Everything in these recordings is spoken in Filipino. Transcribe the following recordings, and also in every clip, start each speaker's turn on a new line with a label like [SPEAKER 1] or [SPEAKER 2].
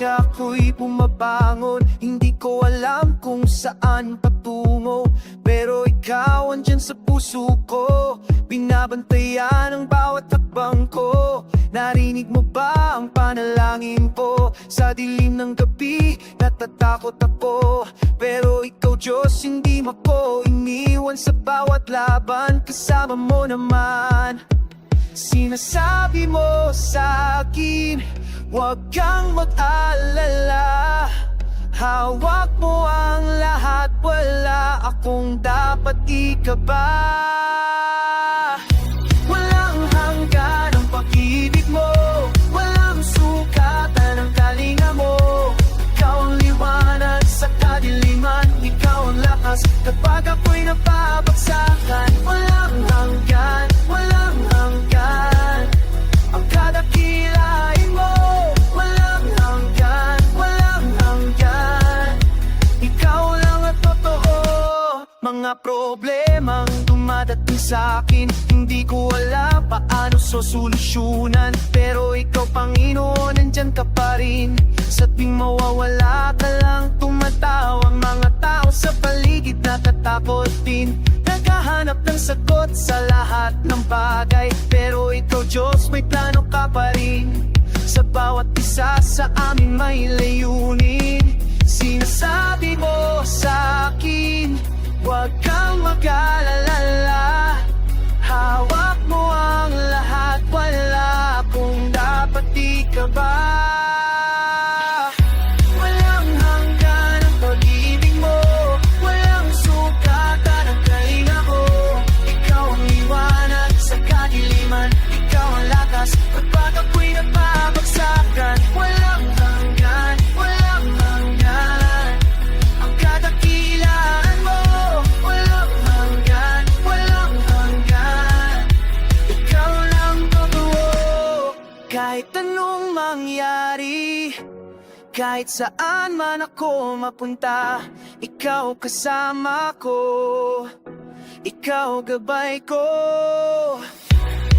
[SPEAKER 1] umaga ako'y bumabangon. Hindi ko alam kung saan patungo. Pero ikaw andyan sa puso ko. Binabantayan ang bawat takbang ko. Narinig mo ba ang panalangin ko? Sa dilim ng gabi, natatakot ako. Pero ikaw Diyos, hindi mo ko iniwan Sa bawat laban, kasama mo naman. Sinasabi mo sa akin Huwag kang mag-alala. Hawak mo ang lahat. Wala akong dapat ikaba. Walang hanggan ang pag-ibig mo. Walang sukatan ang kalinga mo. Ikaw ang liwanag sa kadiliman. Ikaw ang lakas kapag ako'y napabagsakan Mga problemang dumadating sa akin Hindi ko alam paano sosolusyonan Pero ikaw Panginoon, nandyan ka pa rin. Sa tuwing mawawala ka lang Tumatawa ang mga tao sa paligid Natatakot din Naghahanap ng sagot sa lahat ng bagay Pero ikaw Diyos, may plano ka pa rin. Sa bawat isa sa amin may layunin Kahit anong mangyari. Kahit saan man ako mapunta Ikaw kasama ko. Ikaw gabay ko.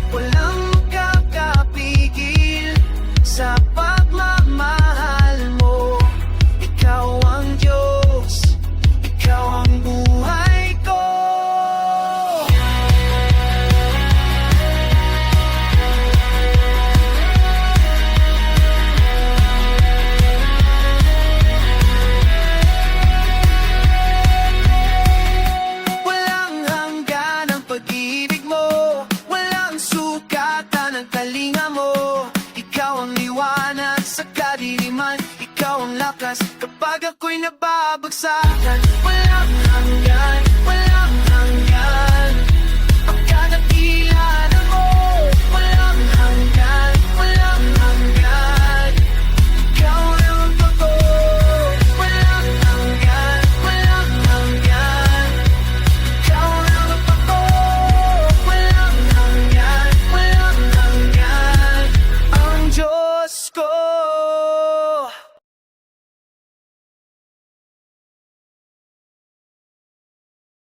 [SPEAKER 1] Walang makakapigil Sa pagmamahal pag-ibig mo. Walang sukatan ang talinga mo. Ikaw ang liwanag sa kadiliman Ikaw ang lakas kapag ako'y nababagsakan